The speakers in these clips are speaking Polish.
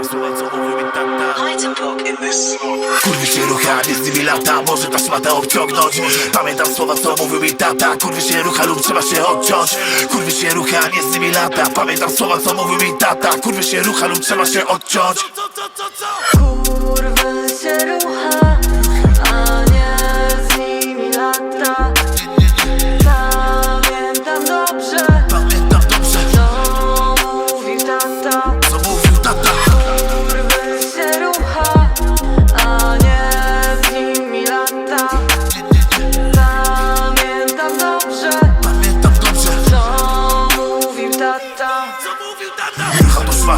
lata Słuchaj co Kurwi się rucha, nie z nimi lata. Może ta szmata obciągnąć. Pamiętam słowa co mówił mi tata. Kurwi się rucha lub trzeba się odciąć. Kurwi się rucha, nie z nimi lata. Pamiętam słowa co mówił mi tata. Kurwi się rucha lub trzeba się odciąć.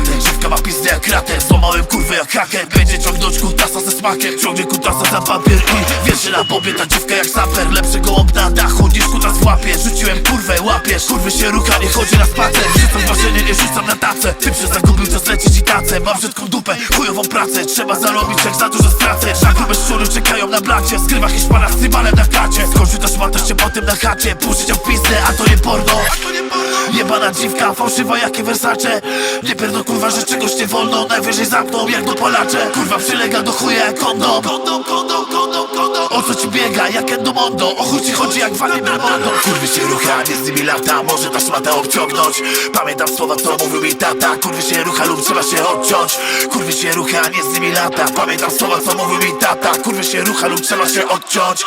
Dziewka ma pizdę jak krater Złamałem kurwę jak haker. Będzie ciągnąć kutasa ze smakiem. Ciągnie kutasa za papier i wierzy na bobie Ta dziewka jak saper, lepszy gołąb na dachu niż kutas w łapie. Rzuciłem kurwę, łapiesz Kurwy się rucha, nie chodzi na spacer. Rzucam marzenie, nie rzucam na tacę. Ty się zagubił, to zlecieć i tacę. Mam brzydką dupę, chujową pracę. Trzeba zarobić, jak za dużo stracę. Za grube szczury czekają na blacie. Skrywa Hiszpana z cybalem na klacie Skończy to szmata się potem na chacie. Puścić ją w pizdę, a to nie porno Jebana dziwka, fałszywa jakie Versace Nie pierdol kurwa, że czegoś nie wolno. Najwyżej zamkną jak dopalacze Kurwa przylega do chuja jak kondom. Kondom, kondom, kondom, kondom. O co ci biega, jak endomondo O chuj ci chodzi jak wali Belmondo Kurwy się rucha, nie z nimi lata. Może ta szmata obciągnąć. Pamiętam słowa, co mówił mi tata. Kurwy się rucha lub trzeba się odciąć. Kurwy się rucha, nie z nimi lata. Pamiętam słowa, co mówił mi tata. Kurwy się rucha lub trzeba się odciąć